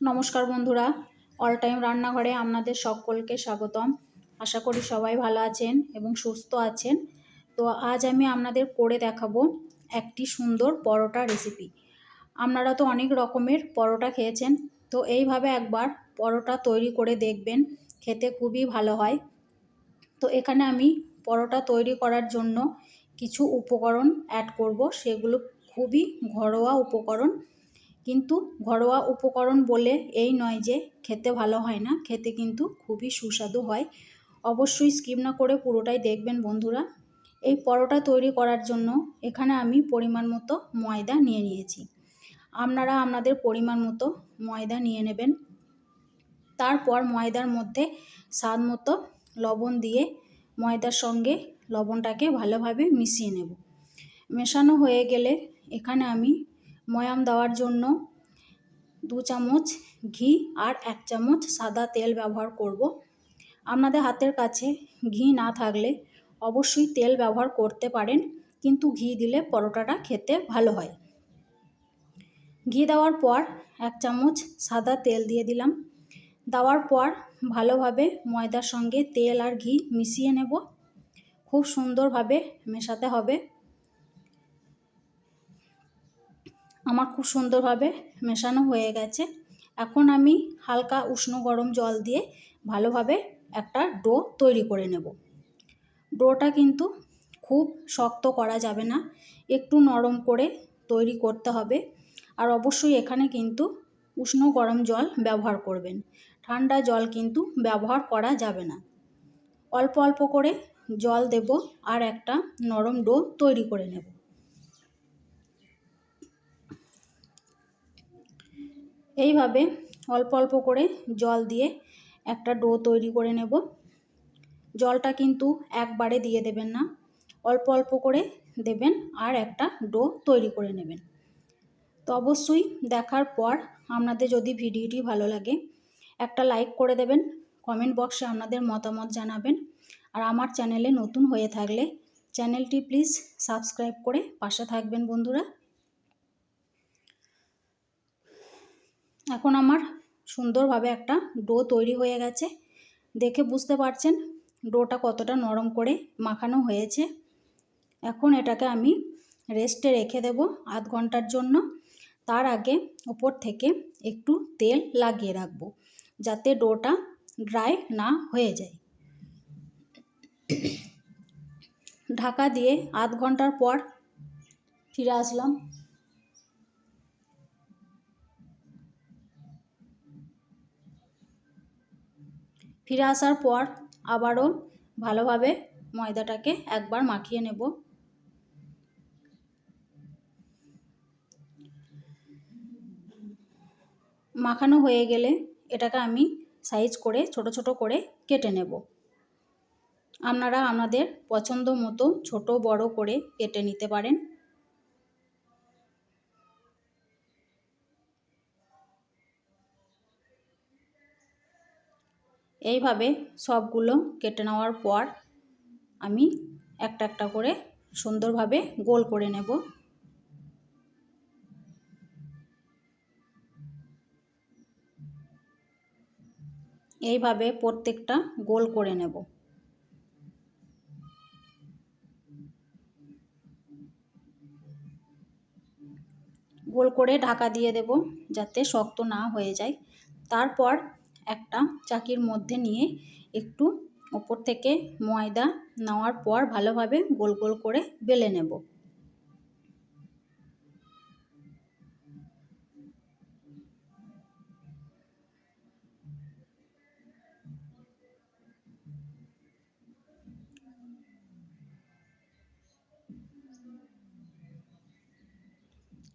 নমস্কার বন্ধুরা all time রান্নাঘরে আপনাদের সকলকে স্বাগতম। আশা করি সবাই ভালো আছেন এবং সুস্থ আছেন। তো আজ আমি আপনাদের করে দেখাবো একটি সুন্দর পরোটা রেসিপি আপনারা তো অনেক রকমের পরোটা খেয়েছেন, তো এইভাবে একবার পরোটা তৈরি করে দেখবেন, খেতে খুবই ভালো হয়। তো এখানে আমি পরোটা তৈরি করার জন্য কিছু উপকরণ অ্যাড করব, সেগুলো খুবই ঘরোয়া উপকরণ। কিন্তু ঘরোয়া উপকরণ বলে এই নয় যে খেতে ভালো হয় না, খেতে কিন্তু খুবই সুস্বাদু হয়। অবশ্যই স্কিপ না করে পুরোটাই দেখবেন বন্ধুরা। এই পরোটা তৈরি করার জন্য এখানে আমি পরিমাণ মতো ময়দা নিয়ে নিয়েছি। আপনারা আপনাদের পরিমাণ মতো ময়দা নিয়ে নেবেন। তারপর ময়দার মধ্যে স্বাদ মতো লবণ দিয়ে ময়দার সঙ্গে লবণটাকে ভালোভাবে মিশিয়ে নেব। মেশানো হয়ে গেলে এখানে আমি ময়াম দেওয়ার জন্য দু চামচ ঘি আর এক চামচ সাদা তেল ব্যবহার করব। আপনাদের হাতের কাছে ঘি না থাকলে অবশ্যই তেল ব্যবহার করতে পারেন, কিন্তু ঘি দিলে পরোটাটা খেতে ভালো হয়। ঘি দেওয়ার পর এক চামচ সাদা তেল দিয়ে দিলাম। দেওয়ার পর ভালোভাবে ময়দার সঙ্গে তেল আর ঘি মিশিয়ে নেব। খুব সুন্দরভাবে মেশাতে হবে। আমার খুব সুন্দরভাবে মেশানো হয়ে গেছে। এখন আমি হালকা উষ্ণ গরম জল দিয়ে ভালোভাবে একটা ডো তৈরি করে নেব। ডোটা কিন্তু খুব শক্ত করা যাবে না, একটু নরম করে তৈরি করতে হবে। আর অবশ্যই এখানে কিন্তু উষ্ণ গরম জল ব্যবহার করবেন, ঠান্ডা জল কিন্তু ব্যবহার করা যাবে না। অল্প অল্প করে জল দেব আর একটা নরম ডো তৈরি করে নেব। এইভাবে অল্প অল্প করে জল দিয়ে একটা ডো তৈরি করে নেব। জলটা কিন্তু একবারে দিয়ে দেবেন না, অল্প অল্প করে দেবেন আর একটা ডো তৈরি করে নেবেন। তো অবশ্যই দেখার পর আপনাদের যদি ভিডিওটি ভালো লাগে, একটা লাইক করে দেবেন, কমেন্ট বক্সে আপনাদের মতামত জানাবেন আর আমার চ্যানেলে নতুন হয়ে থাকলে চ্যানেলটি প্লিজ সাবস্ক্রাইব করে পাশে থাকবেন বন্ধুরা। এখন আমার সুন্দরভাবে একটা ডো তৈরি হয়ে গেছে। দেখে বুঝতে পারছেন ডোটা কতটা নরম করে মাখানো হয়েছে। এখন এটাকে আমি রেস্টে রেখে দেব আধ ঘণ্টার জন্য। তার আগে ওপর থেকে একটু তেল লাগিয়ে রাখব যাতে ডোটা ড্রাই না হয়ে যায়। ঢাকা দিয়ে আধ ঘণ্টার পর ফিরে আসলাম। ফিরে আসার পর আবারও ভালোভাবে ময়দাটাকে একবার মাখিয়ে নেব। মাখানো হয়ে গেলে এটাকে আমি সাইজ করে, ছোট ছোট করে কেটে নেব। আপনারা আপনাদের পছন্দ মতো ছোট বড় করে কেটে নিতে পারেন। এইভাবে সবগুলো কেটে নেওয়ার পর আমি একটা একটা করে সুন্দরভাবে গোল করে নেব। এইভাবে প্রত্যেকটা গোল করে নেব। গোল করে ঢাকা দিয়ে দেব যাতে শক্ত না হয়ে যায়। তারপর একটা চাকির মধ্যে নিয়ে একটু ওপর থেকে ময়দা নেওয়ার পর ভালোভাবে গোল গোল করে বেলে নেব।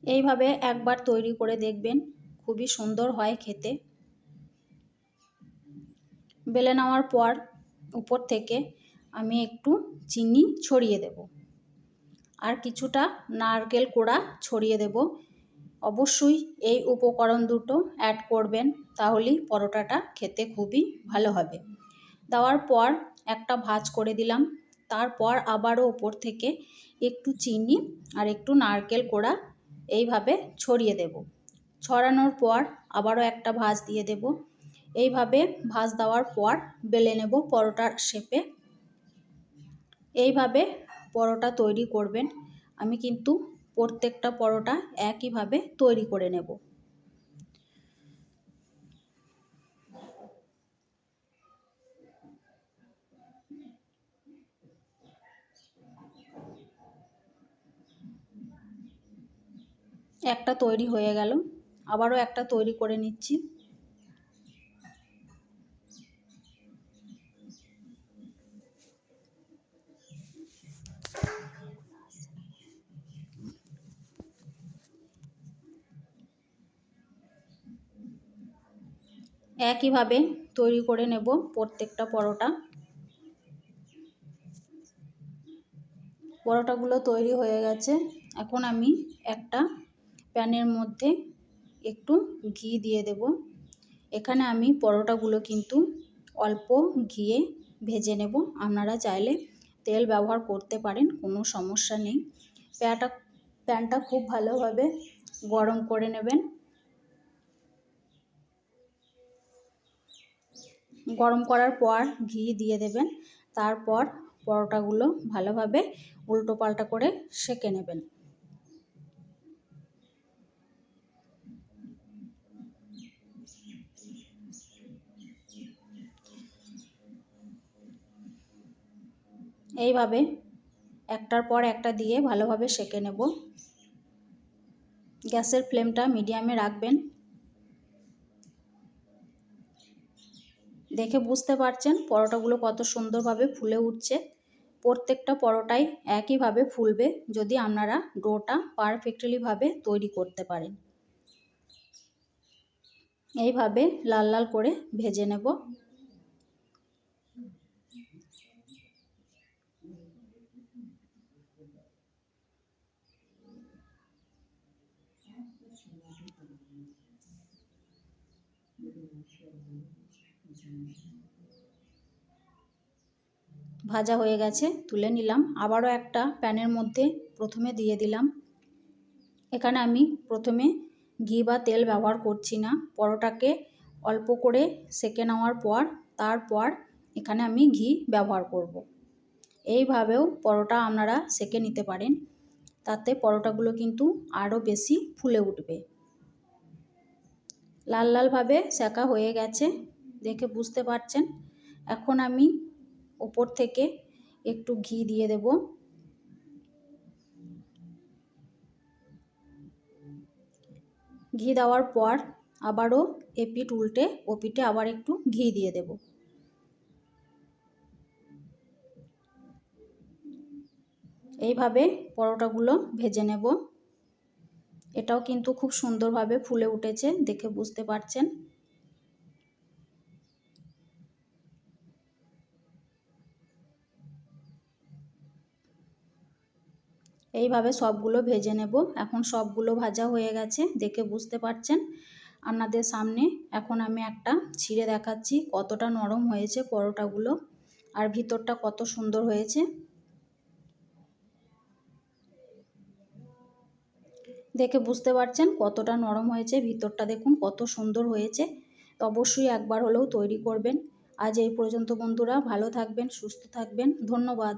এইভাবে একবার তৈরি করে দেখবেন, খুবই সুন্দর হয় খেতে। বেলে নেওয়ার পর উপর থেকে আমি একটু চিনি ছড়িয়ে দেব। আর কিছুটা নারকেল কোড়া ছড়িয়ে দেব। অবশ্যই এই উপকরণ দুটো অ্যাড করবেন, তাহলেই পরোটাটা খেতে খুবই ভালো হবে। দেওয়ার পর একটা ভাজ করে দিলাম। তারপর আবারও ওপর থেকে একটু চিনি আর একটু নারকেল কোড়া এইভাবে ছড়িয়ে দেব। ছড়ানোর পর আবারও একটা ভাজ দিয়ে দেব। এইভাবে ভাজ দেওয়ার পর বেলে নেব পরোটার শেপে। এইভাবে পরোটা তৈরি করবেন। আমি কিন্তু প্রত্যেকটা পরোটা একইভাবে তৈরি করে নেব। একটা তৈরি হয়ে গেল। আবারও একটা তৈরি করে নিচ্ছি। একইভাবে তৈরি করে নেব প্রত্যেকটা পরোটা। পরোটাগুলো তৈরি হয়ে গেছে। এখন আমি একটা প্যানের মধ্যে একটু ঘি দিয়ে দেব। এখানে আমি পরোটাগুলো কিন্তু অল্প ঘিয়ে ভেজে নেব। আপনারা চাইলে তেল ব্যবহার করতে পারেন, কোনো সমস্যা নেই। প্যাটা, প্যানটা খুব ভালোভাবে গরম করে নেবেন। গরম করার পর ঘি দিয়ে দেবেন। তারপর পরোটাগুলো ভালোভাবে উল্টো পাল্টা করে সেঁকে নেবেন। এইভাবে একটার পর একটা দিয়ে ভালোভাবে সেঁকে নেব। গ্যাসের ফ্লেমটা মিডিয়ামে রাখবেন। দেখে বুঝতে পারছেন পরোটাগুলো কত সুন্দরভাবে ফুলে উঠছে। প্রত্যেকটা পরোটাই একইভাবে ফুলবে যদি আপনারা ডোটা পারফেক্টলিভাবে তৈরি করতে পারেন। এইভাবে লাল লাল করে ভেজে নেব। ভাজা হয়ে গেছে, তুলে নিলাম। আবারও একটা প্যানের মধ্যে প্রথমে দিয়ে দিলাম। এখানে আমি প্রথমে ঘি বা তেল ব্যবহার করছি না। পরোটাকে অল্প করে সেকে নেওয়ার পর, তারপর এখানে আমি ঘি ব্যবহার করব। এইভাবেও পরোটা আপনারা সেকে নিতে পারেন। তাতে পরোটাগুলো কিন্তু আরও বেশি ফুলে উঠবে। লাল লালভাবে সেকা হয়ে গেছে। দেখে বুঝতে পারছেন? এখন আমি ওপর থেকে একটু ঘি দিয়ে দেব। ঘি দেওয়ার পর আবারও এপিট উল্টে ওপিটে আবার একটু ঘি দিয়ে দেব। এইভাবে পরোটাগুলো ভেজে নেব। এটাও কিন্তু খুব সুন্দরভাবে ফুলে উঠেছে, দেখে বুঝতে পারছেন? এইভাবে সবগুলো ভেজে নেব। এখন সবগুলো ভাজা হয়ে গেছে, দেখে বুঝতে পারছেন? আপনাদের সামনে এখন আমি একটা ছিঁড়ে দেখাচ্ছি, কতটা নরম হয়েছে পরোটাগুলো আর ভিতরটা কত সুন্দর হয়েছে। দেখে বুঝতে পারছেন কতটা নরম হয়েছে, ভিতরটা দেখুন কত সুন্দর হয়েছে। তো অবশ্যই একবার হলেও তৈরি করবেন। আজ এই পর্যন্ত বন্ধুরা, ভালো থাকবেন, সুস্থ থাকবেন, ধন্যবাদ।